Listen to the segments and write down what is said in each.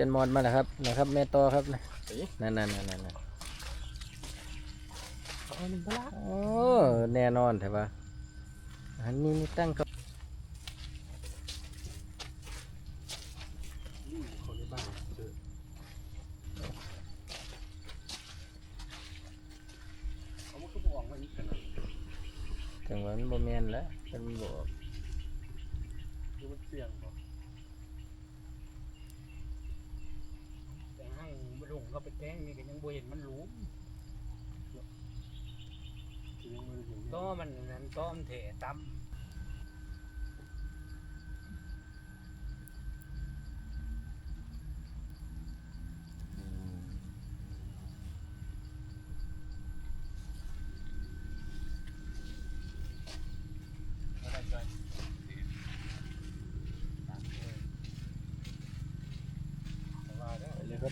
ซียนมอนมาแล้วครับนะครับ แม่ตอครับนะนั่นนั่นนั่นนั่นนั่นเอาหนึ่งปลาโอ้แน่นอนใช่ปะอันนี้นี่ตั้งเขาเขาในบ้านเจอเขามันก็บอกว่าอีกขนาดจังหวะมันบ่แม่นแล้วเป็นบ่คือมันเสี่ยงบ่แต่ห้างบลง เขาไปแจ้งนี่ก็ยังบ่เห็นมันรู้ก็มันนั้นก็มันเถะตั้ม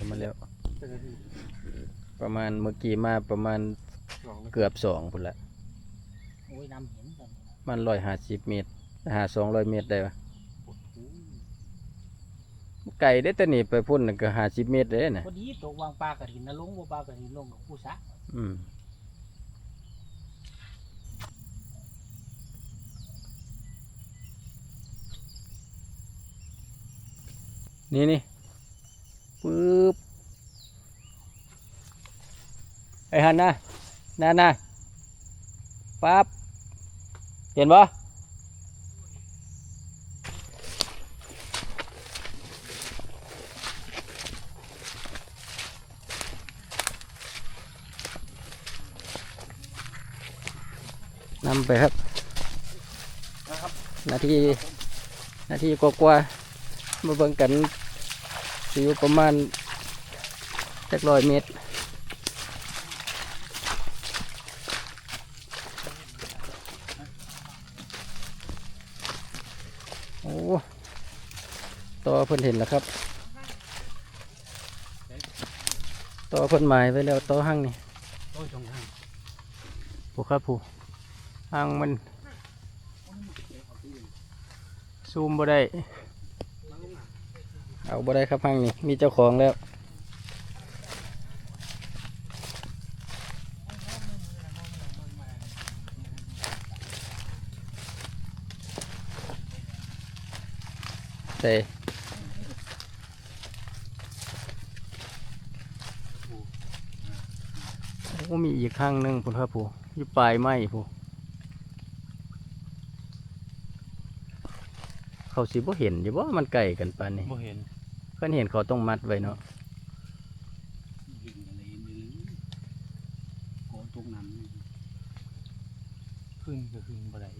ประมาแล้ว ประมาณเมื่อกี้มาประมาณเกือบสองพุ่นละโอ้ยน้ำเห็นกันมันร้อยห้าสิบเมตร หาสองร้อยเมตรได้ปะไก่ได้แต่นี่ไปพุ่นน่ะก็ห้าสิบเมตรเลยนะพอดีตกวางปลากระถินนะลงว่าปลากระถินลงกับผู้ซักอืมนี่นี่ปึ๊บ ไอ้หันนะนั่นนะปั๊บเห็นปะนำไปครับนะครับนาทีนาทีกว่าๆมาเบิ่งกันสิอยู่ประมาณจักร้อยเมตร อ้ต่อเพิ่นเห็นแล้วครับ ต่อเพิ่นหมายไว้แล้วต่อหั่งนี่โอ้ยตรงนั้นผู้ครับผู้หั่งมันซูมบ่ได้ เอาบ่ได้ครับหั่งนี่มีเจ้าของแล้ว ใส่โอ้มีอีกข้างหนึงพุ่นครับผู้อยู่ปลายไม้ผู้เขาสิบ่เห็นอยู่บ่มันไก่กันปานนี้บ่เห็นเพิ่นเห็นเขาต้องมัดไว้เนาะหินอะไรนี่โกตรงนั้นขึ้นก็ขึ้นบ่ได้